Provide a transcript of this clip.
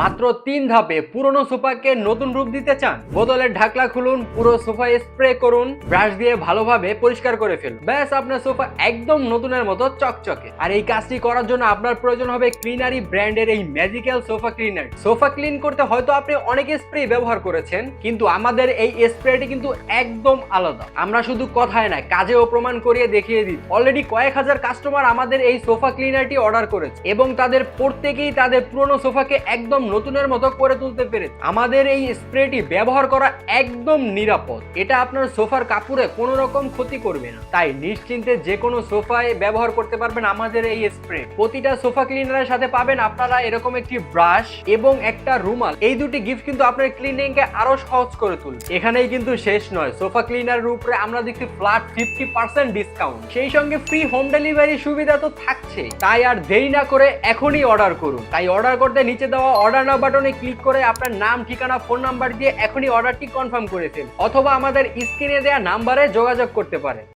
মাত্র তিন ধাপে পুরনো সোফাকে নতুন রূপ দিতে চান? বোতলের ঢাকলা খুলুন, পুরো সোফা স্প্রে করুন, ব্রাশ দিয়ে ভালোভাবে পরিষ্কার করে ফেলুন। ব্যাস, আপনার সোফা একদম নতুনের মতো চকচকে। আর এই কাজটি করার জন্য আপনার প্রয়োজন হবে ক্লিনারি ব্র্যান্ডের এই magical sofa cleaner. Sofa clean করতে হয়তো আপনি অনেক স্প্রে ব্যবহার করেছেন, কিন্তু আমাদের এই স্প্রেটি কিন্তু একদম আলাদা। আমরা শুধু কথায় না কাজেও প্রমাণ করিয়ে দেখিয়ে দিই। অলরেডি কয়েক হাজার কাস্টমার আমাদের এই সোফা ক্লিনারটি অর্ডার করেছে এবং তাদের প্রত্যেকেই তাদের পুরনো সোফাকে একদম নতুনের মতো করে তুলতে পেরেছে আমাদের এই স্প্রেটি ব্যবহার করা একদম নিরাপদ। এটা আপনার সোফার কাপড়ে কোনো রকম ক্ষতি করবে না। তাই নিশ্চিন্তে যে কোনো সোফায় ব্যবহার করতে পারবেন আমাদের এই স্প্রে। প্রতিটা সোফা ক্লিনারের সাথে পাবেন আপনারা এরকম একটি ব্রাশ এবং একটা রুমাল। এই দুটি গিফট কিন্তু আপনার ক্লিনিং কে আরও সহজ করে তুলবে। এখানেই কিন্তু শেষ নয়। সোফা ক্লিনারের উপরে আমরা দেখছি ফ্ল্যাট ফিফটি পার্সেন্ট ডিসকাউন্ট। সেই সঙ্গে ফ্রি হোম ডেলিভারি সুবিধা তো থাকছে তাই আর দেরি না করে এখনই অর্ডার করুন। তাই অর্ডার করতে নিচে দেওয়া অর্ডার না বাটনে ক্লিক করে আপনার নাম, ঠিকানা ফোন নাম্বার দিয়ে এখনই অর্ডারটি কনফার্ম করে ফেল অথবা আমাদের স্ক্রিনে দেওয়া নাম্বারে যোগাযোগ করতে পারেন।